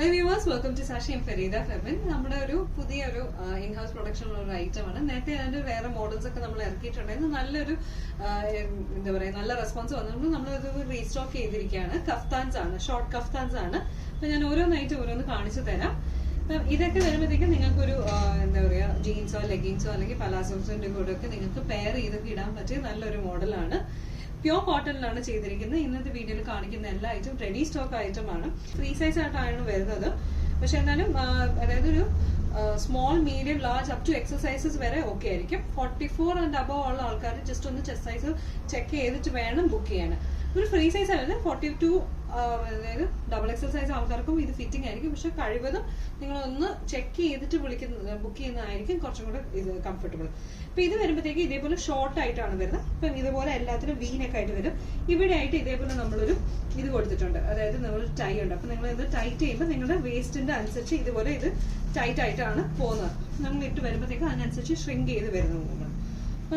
Hello viewers welcome to Sashi M Fareeda Febin നമ്മുടെ ഒരു പുതിയ ഒരു ഇൻ ഹൗസ് പ്രൊഡക്ഷൻ ഉള്ള ഒരു ഐറ്റം ആണ്. നേരത്തെ അതിന്റെ വേറെ മോഡൽസ് ഒക്കെ നമ്മൾ ഇറക്കിയിട്ടുണ്ടായിരുന്നു. നല്ലൊരു എന്താ പറയാ നല്ല റെസ്പോൺസ് വന്നിട്ടുണ്ട്. നമ്മൾ ഇത് റീസ്റ്റോക്ക് ചെയ്തിരിക്കുകയാണ്. കഫ്താൻസ് ആണ്. ഷോർട്ട് കഫ്താൻസ് ആണ്. അപ്പൊ ഞാൻ ഓരോന്നായിട്ട് ഓരോന്ന് കാണിച്ചു തരാം. അപ്പം ഇതൊക്കെ വരുമ്പോഴത്തേക്കും നിങ്ങൾക്കൊരു എന്താ പറയാ ജീൻസോ ലെഗിൻസോ അല്ലെങ്കിൽ പലാസോസിന്റെ കൂടെ ഒക്കെ നിങ്ങൾക്ക് പെയർ ചെയ്തൊക്കെ ഇടാൻ പറ്റിയ നല്ലൊരു മോഡലാണ്. പ്യോർ കോട്ടണിലാണ് ചെയ്തിരിക്കുന്നത്. ഇന്നത്തെ വീഡിയോയിൽ കാണിക്കുന്ന എല്ലാ ഐറ്റം റെഡി സ്റ്റോക്ക് ഐറ്റം ആണ്. ഫ്രീ സൈസ് ആയിട്ടാണ് വരുന്നത്. പക്ഷെ എന്നാലും അതായത് ഒരു small medium large up to XL sizes വരെ ഓക്കെ ആയിരിക്കും. ഫോർട്ടി ഫോർ ആൻഡ് അബവ് ഉള്ള ആൾക്കാർ ജസ്റ്റ് ഒന്ന് ചെസ്റ്റ് സൈസ് ചെക്ക് ചെയ്തിട്ട് വേണം ബുക്ക് ചെയ്യാൻ. ഒരു ഫ്രീ സൈസ് ആയിരുന്നു ഫോർട്ടി ടു അതായത് ഡബിൾ എക്സസൈസ് ആൾക്കാർക്കും ഇത് ഫിറ്റിംഗ് ആയിരിക്കും. പക്ഷെ കഴിവതും നിങ്ങൾ ഒന്ന് ചെക്ക് ചെയ്തിട്ട് വിളിക്കുന്ന ബുക്ക് ചെയ്യുന്നതായിരിക്കും കുറച്ചും കൂടെ ഇത് കംഫർട്ടബിൾ അപ്പൊ ഇത് വരുമ്പോഴത്തേക്ക് ഇതേപോലെ ഷോർട്ട് ആയിട്ടാണ് വരുന്നത്. അപ്പം ഇതുപോലെ എല്ലാത്തിനും വീനൊക്കെ ആയിട്ട് വരും. ഇവിടെ ആയിട്ട് ഇതേപോലെ നമ്മളൊരു ഇത് കൊടുത്തിട്ടുണ്ട്. അതായത് നമ്മൾ ടൈ ഉണ്ട്. അപ്പൊ നിങ്ങൾ ഇത് ടൈറ്റ് ചെയ്യുമ്പോൾ നിങ്ങളുടെ വേസ്റ്റിന്റെ അനുസരിച്ച് ഇതുപോലെ ഇത് ടൈറ്റ് ആയിട്ടാണ് പോകുന്നത്. നമ്മൾ ഇട്ട് വരുമ്പോഴത്തേക്ക് അതിനനുസരിച്ച് ഷ്രിങ്ക് ചെയ്ത് വരുന്നത് നമ്മൾ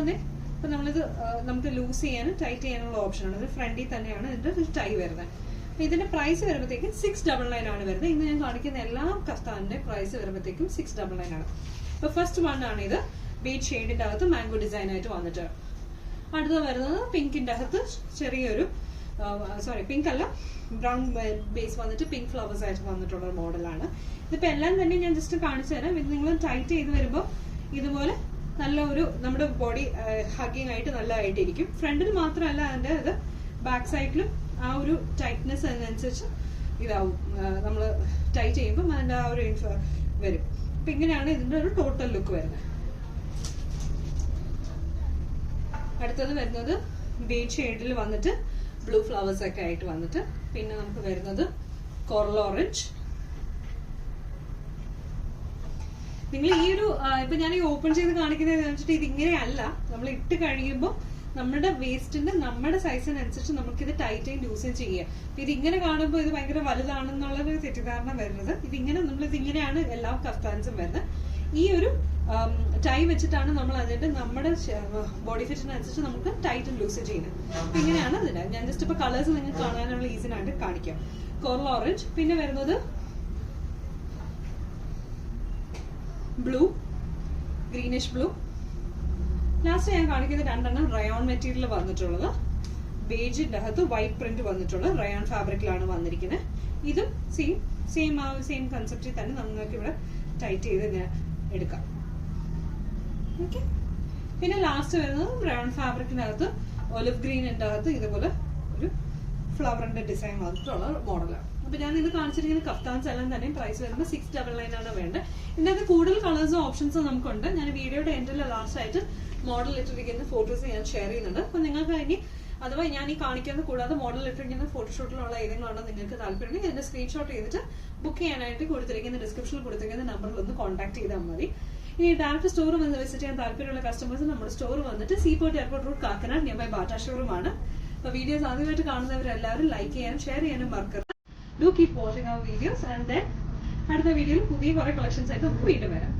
അതെ അപ്പൊ നമ്മളിത് നമുക്ക് ലൂസ് ചെയ്യാനും ടൈറ്റ് ചെയ്യാനുള്ള ഓപ്ഷൻ ആണ്. ഇത് ഫ്രണ്ടിൽ തന്നെയാണ് ഇതിന്റെ ഒരു ടൈ വരുന്നത്. ഇതിന്റെ പ്രൈസ് വരുമ്പോഴത്തേക്കും സിക്സ് ഡബിൾ നയൻ ആണ് വരുന്നത്. ഇന്ന് ഞാൻ കാണിക്കുന്ന എല്ലാ കസ്താനിന്റെ പ്രൈസ് വരുമ്പോഴത്തേക്കും സിക്സ് ഡബിൾ നയൻ ആണ്. അപ്പൊ ഫസ്റ്റ് വൺ ആണ് ഇത്. ബീറ്റ് ഷെയ്ഡിന്റെ അകത്ത് മാംഗോ ഡിസൈൻ ആയിട്ട് വന്നിട്ട്. അടുത്ത വരുന്നത് പിങ്കിന്റെ അകത്ത് ചെറിയൊരു സോറി പിങ്ക് അല്ല ബ്രൗൺ ബേസ് വന്നിട്ട് പിങ്ക് ഫ്ലവേഴ്സ് ആയിട്ട് വന്നിട്ടുള്ള ഒരു മോഡലാണ് ഇതിപ്പോ എല്ലാം തന്നെ ഞാൻ ജസ്റ്റ് കാണിച്ചു തരാം. ഇത് നിങ്ങൾ ടൈറ്റ് ചെയ്ത് വരുമ്പോൾ ഇതുപോലെ നല്ല ഒരു നമ്മുടെ ബോഡി ഹഗിങ് ആയിട്ട് നല്ലതായിട്ടിരിക്കും. ഫ്രണ്ടിൽ മാത്രമല്ല അതിന്റെ ഇത് ബാക്ക് സൈഡിലും ആ ഒരു ടൈറ്റ്നെസ് അതിനനുസരിച്ച് ഇതാവും. നമ്മൾ ടൈറ്റ് ചെയ്യുമ്പോൾ അതിന്റെ ആ ഒരു ഇൻഫ- വരും. അപ്പം ഇങ്ങനെയാണ് ഇതിന്റെ ഒരു ടോട്ടൽ ലുക്ക് വരുന്നത്. അടുത്തത് വരുന്നത് ബീച്ച് ഷെയ്ഡിൽ വന്നിട്ട് ബ്ലൂ ഫ്ലവേഴ്സ് ഒക്കെ ആയിട്ട് വന്നിട്ട് പിന്നെ നമുക്ക് വരുന്നത് കോറൽ ഓറഞ്ച് നിങ്ങൾ ഈ ഒരു ഇപ്പൊ ഞാൻ ഈ ഓപ്പൺ ചെയ്ത് കാണിക്കുന്നത് വെച്ചിട്ട് ഇത് ഇങ്ങനെയല്ല നമ്മൾ ഇട്ട് കഴിയുമ്പോൾ നമ്മുടെ വേസ്റ്റിന്റെ നമ്മുടെ സൈസിനനുസരിച്ച് നമുക്കിത് ടൈറ്റ് യൂസ് ചെയ്യാം അപ്പൊ ഇത് ഇങ്ങനെ കാണുമ്പോൾ ഇത് ഭയങ്കര വലുതാണെന്നുള്ളൊരു തെറ്റിദ്ധാരണ വരുന്നത്. ഇതിങ്ങനെ നമ്മൾ ഇതിങ്ങനെയാണ് എല്ലാ കഫ്താൻസും വരുന്നത്. ഈ ഒരു ടൈ വെച്ചിട്ടാണ് നമ്മൾ അതിന്റെ നമ്മുടെ ബോഡി ഫിറ്റിനനുസരിച്ച് നമുക്ക് ടൈറ്റ് ലൂസ് ചെയ്യുന്നത്. അപ്പൊ ഇങ്ങനെയാണ് അതിന്. ഞാൻ ജസ്റ്റ് ഇപ്പൊ കളേഴ്സ് നിങ്ങൾക്ക് കാണാനുള്ള ഈസിനായിട്ട് കാണിക്കാം. കോറൽ ഓറഞ്ച് പിന്നെ വരുന്നത് ബ്ലൂ ഗ്രീനിഷ് ബ്ലൂ ലാസ്റ്റ് ഞാൻ കാണിക്കുന്ന രണ്ടെണ്ണം റയോൺ മെറ്റീരിയൽ വന്നിട്ടുള്ളത്. ബേജിന്റെ അകത്ത് വൈറ്റ് പ്രിന്റ് വന്നിട്ടുള്ളത് റയോൺ ഫാബ്രിക്കിലാണ് വന്നിരിക്കുന്നത് ഇതും സെയിം സെയിം ആ സെയിം കൺസെപ്റ്റിൽ തന്നെ നമുക്ക് ഇവിടെ ടൈറ്റ് ചെയ്ത് ഇങ്ങനെ എടുക്കാം. ഓക്കെ പിന്നെ ലാസ്റ്റ് വരുന്നത് റയോൺ ഫാബ്രിക്കിനകത്ത് ഒലിവ് ഗ്രീനിന്റെ അകത്ത് ഇതുപോലെ ഒരു ഫ്ലവറിന്റെ ഡിസൈൻ വന്നിട്ടുള്ള മോഡലാണ്. അപ്പൊ ഞാൻ ഇന്ന് കാണിച്ചിരിക്കുന്ന കഫ്താൻസ് എല്ലാം തന്നെ പ്രൈസ് വരുന്നത് സിക്സ് ഡബിൾ നയൻ ആണ് വേണ്ടത്. ഇതിനകത്ത് കൂടുതൽ കളേഴ്സും ഓപ്ഷൻസും നമുക്കുണ്ട്. ഞാൻ വീഡിയോയുടെ എൻഡിൽ ലാസ്റ്റ് ആയിട്ട് മോഡൽ ഇട്ടിരിക്കുന്ന ഫോട്ടോസ് ഞാൻ ഷെയർ ചെയ്യുന്നുണ്ട്. അപ്പൊ നിങ്ങൾക്ക് ഇനി അഥവാ ഞാൻ ഈ കാണിക്കുന്നത് കൂടാതെ മോഡൽ ഇട്ടിരിക്കുന്ന ഫോട്ടോഷൂട്ടിലുള്ള ഏതെങ്കിലും നിങ്ങൾക്ക് താല്പര്യമുണ്ടെങ്കിൽ ഇതിന്റെ സ്ക്രീൻഷോട്ട് ചെയ്തിട്ട് ബുക്ക് ചെയ്യാനായിട്ട് കൊടുത്തിരിക്കുന്ന ഡിസ്ക്രിപ്ഷനിൽ കൊടുത്തിരിക്കുന്ന നമ്പറിൽ ഒന്ന് കോൺടാക്ട് ചെയ്താൽ മതി. ഇനി ഡയറക്റ്റ് സ്റ്റോർ വന്ന് വിസിറ്റ് ചെയ്യാൻ താല്പര്യമുള്ള കസ്റ്റമേഴ്സ് നമ്മുടെ സ്റ്റോർ വന്നിട്ട് seaport airport road Kakkanad near by Bata showroom ആണ് അപ്പൊ വീഡിയോസ് ആദ്യമായിട്ട് കാണുന്നവരെല്ലാവരും ലൈക്ക് ചെയ്യാനും ഷെയർ ചെയ്യാനും മറക്കരുത്. Do keep watching our videos and then അടുത്ത വീഡിയോയിൽ പുതിയ കുറെ കളക്ഷൻസ് ആയിട്ട് നമുക്ക് വീണ്ടും വരാം.